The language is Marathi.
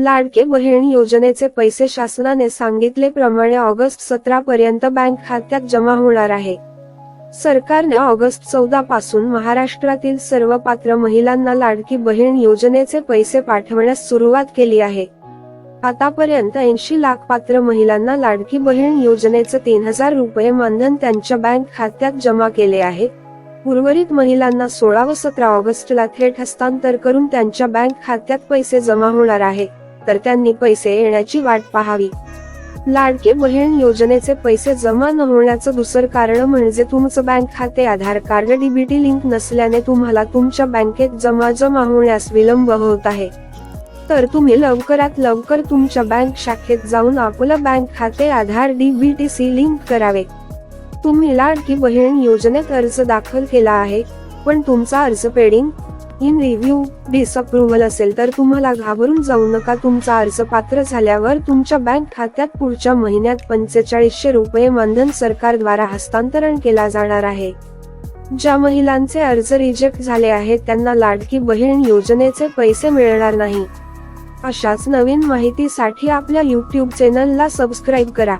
लाडके बहीण योजनेचे पैसे शासनाने सांगितलेप्रमाणे ऑगस्ट सतरा पर्यंत बँक खात्यात जमा होणार आहे. सरकारने ऑगस्ट चौदा पासून महाराष्ट्रातील सर्व पात्र महिलांना लाडकी बहीण योजनेचे पैसे पाठवण्यास सुरुवात केली आहे. आतापर्यंत ऐंशी लाख पात्र महिलांना लाडकी बहीण योजनेचे तीन हजार रुपये मानधन त्यांच्या बँक खात्यात जमा केले आहे. उर्वरित महिलांना सोळा व सतरा ऑगस्टला थेट हस्तांतर करून त्यांच्या बँक खात्यात पैसे जमा होणार आहे. तर त्यांनी पैसे येण्याची वाट पाहावी. लाडके बहीण योजनेचे पैसे जमा न होण्याचं दुसरं कारण म्हणजे तुमचं बँक खाते आधार कार्ड डीबीटी लिंक नसल्याने तुम्हाला तुमच्या बँकेत जमा जमा होण्यास विलंब होत आहे. तर तुम्ही लवकरात लवकर तुमच्या बँक शाखेत जाऊन आपलं बँक खाते आधार डीबीटीसी लिंक करावे. तुम्ही लाडकी बहीण योजनेत अर्ज दाखल केला आहे पण तुमचा अर्ज पेडिंग इन रिव्ह्यू डिसअप्रुव्हल असेल तर तुम्हाला घाबरून जाऊ नका. तुमचा अर्ज पात्र झाल्यावर तुमच्या बँक खात्यात पुढच्या महिन्यात पंचेचाळीसशे रुपये मानधन सरकारद्वारा हस्तांतरण केला जाणार आहे. ज्या महिलांचे अर्ज रिजेक्ट झाले आहेत त्यांना लाडकी बहीण योजनेचे पैसे मिळणार नाही. अशाच नवीन माहितीसाठी आपल्या यूट्यूब चॅनलला सबस्क्राईब करा.